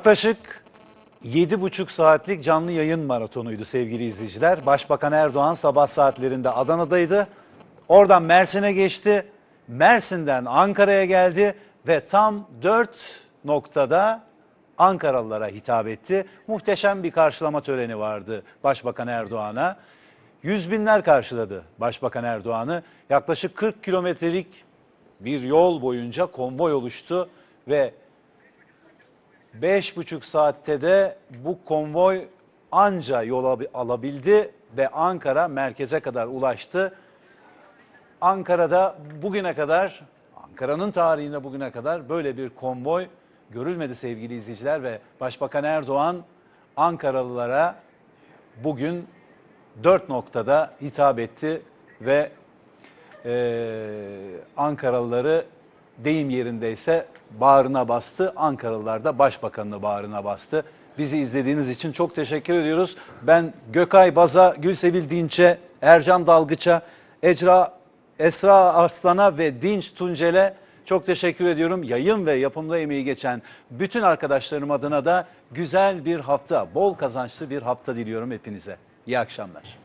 Yaklaşık 7,5 saatlik canlı yayın maratonuydu sevgili izleyiciler. Başbakan Erdoğan sabah saatlerinde Adana'daydı. Oradan Mersin'e geçti. Mersin'den Ankara'ya geldi ve tam 4 noktada Ankaralılara hitap etti. Muhteşem bir karşılama töreni vardı Başbakan Erdoğan'a. Yüz binler karşıladı Başbakan Erdoğan'ı. Yaklaşık 40 kilometrelik bir yol boyunca konvoy oluştu ve Beş buçuk saatte de bu konvoy anca yola alabildi ve Ankara merkeze kadar ulaştı. Ankara'da bugüne kadar, Ankara'nın tarihinde bugüne kadar böyle bir konvoy görülmedi sevgili izleyiciler ve Başbakan Erdoğan Ankaralılara bugün dört noktada hitap etti ve eee Ankaralıları deyim yerindeyse bağrına bastı. Ankaralılar da başbakanını bağrına bastı. Bizi izlediğiniz için çok teşekkür ediyoruz. Ben Gökay Baz'a, Gülsevil Dinç'e, Ercan Dalgıç'a, Ecra Esra Arslan'a ve Dinç Tuncel'e çok teşekkür ediyorum. Yayın ve yapımda emeği geçen bütün arkadaşlarım adına da güzel bir hafta, bol kazançlı bir hafta diliyorum hepinize. İyi akşamlar.